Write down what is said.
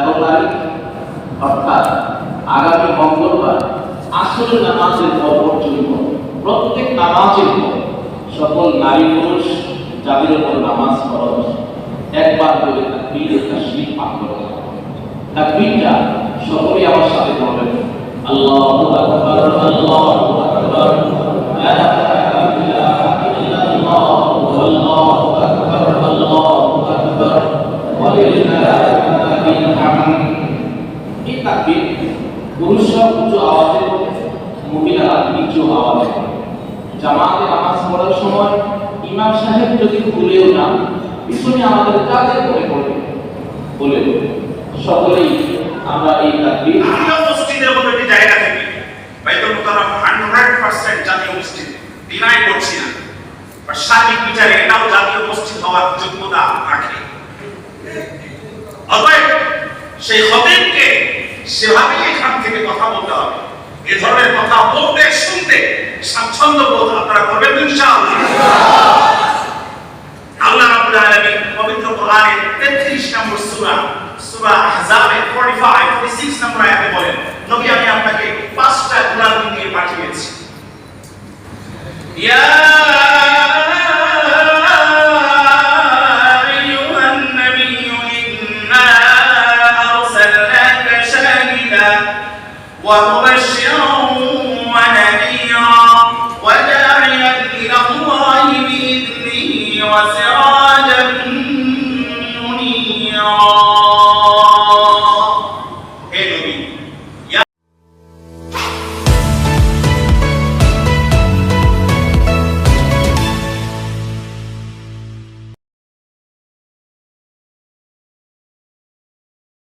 তেরো তারিখ অর্থাৎ আগামী মঙ্গলবার আসল নামাজের পর পর্যন্ত প্রত্যেক নামাজের সকল নারী পুরুষ যাদের উপর নামাজ ফরজ। একবার করে তাকবীর তাসবিহ পাঠ হবে তাকবীরটা সকলে আমার সাথে বলবেন আল্লাহু আকবার, আল্লাহু লিল্লাহিল এই তাকবীর পুরুষরা উচ্চ আওয়াজে মহিলারা নিচু আওয়াজে জামাতে নামাজ পড়ার সময় ইমাম সাহেব যদি ভুলেও না পিছনে আমাদের কাজে করে পড়বে। বলে, সকলেই আমরা এই তাকবীর জাতীয় মসজিদের মতো একটি জায়গা থেকে বাইতুল মুকাররম 100% জাতীয় মসজিদ ডিনাই করছি না। আর সার্বিক বিচারে এটাও জাতীয় মসজিদ হওয়ার যোগ্যতা সেই এখান থেকে কথা বলতে হবে। এ ধরনের কথা বলতে, শুনতে স্বাচ্ছন্দ্য বোধ আপনারা করবেন আল্লাহ পবিত্র কোরআনে 33 নম্বর সূরা সূরা আহজাবে 45 46 নম্বর আয়াতে বলেন, নবী, আমি আপনাকে পাঁচটা গুণাগুণ দিয়ে পাঠিয়েছি। ইয়া Com a